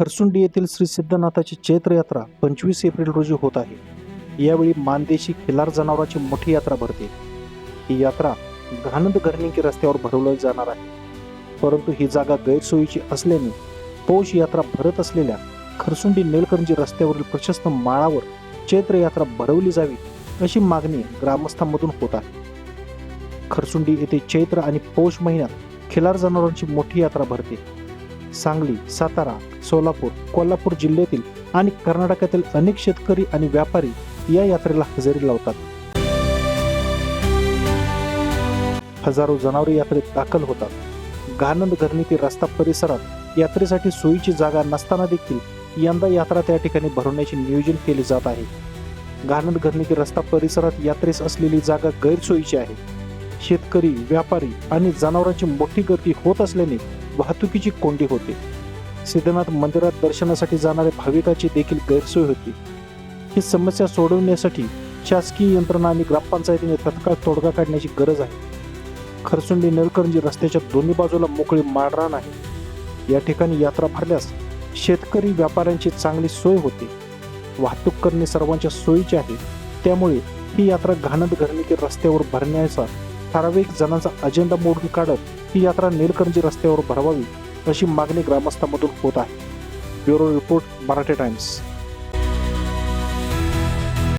खरसुंडी येथील श्री सिद्धनाथाची चैत्र यात्रा पंचवीस एप्रिल रोजी होत आहे. यावेळी मानदेशी खिलार जनावरांची मोठी यात्रा भरते. ही यात्रा घानंद घरणिकी रस्त्यावर भरवली जाणार आहे. परंतु ही जागा गैरसोयीची असल्याने पौष यात्रा भरत असलेल्या खरसुंडी नेलकंजी रस्त्यावरील प्रशस्त माळावर चैत्र यात्रा भरवली जावी अशी मागणी ग्रामस्थांमधून होत आहे. खरसुंडी येथे चैत्र आणि पौष महिन्यात खिलार जनावरांची मोठी यात्रा भरते. सांगली सातारा सोलापूर कोल्हापूर जिल्ह्यातील आणि कर्नाटकातील अनेक शेतकरी आणि व्यापारी या यात्रेला हजेरी लावतात. हजारो जनावरे यात्रेत दाखल होतात. गानंद घरणीतील रस्ता परिसरात यात्रेसाठी सोयीची जागा नसताना देखील यंदा यात्रा त्या ठिकाणी भरवण्याचे नियोजन केले जात आहे. गानंद घरणीतील रस्ता परिसरात यात्रेस असलेली जागा गैरसोयीची आहे. शेतकरी व्यापारी आणि जनावरांची मोठी गर्दी होत असल्याने वाहतुकीची कोंडी होते. सिद्धनाथ मंदिरात दर्शनासाठी जाणाऱ्या भाविकाची देखील गैरसोय होती. ही समस्या सोडवण्यासाठी शासकीय यंत्रणा आणि ग्रामपंचायतीने तत्काळ तोडगा काढण्याची गरज आहे. खरसुंडी नेलकरंजी रस्त्याच्या दोन्ही बाजूला मोकळी माळरान आहे. या ठिकाणी यात्रा भरल्यास शेतकरी व्यापाऱ्यांची चांगली सोय होते. वाहतूक करणे सर्वांच्या सोयीचे आहे. त्यामुळे ही यात्रा घाणत घरणी रस्त्यावर भरण्याचा ठराविक जणांचा अजेंडा मोडून काढत ही यात्रा नेलकंजी रस्त्यावर भरवावी अशी मागणी ग्रामस्थांमधून होत आहे. Bureau report Marathi times.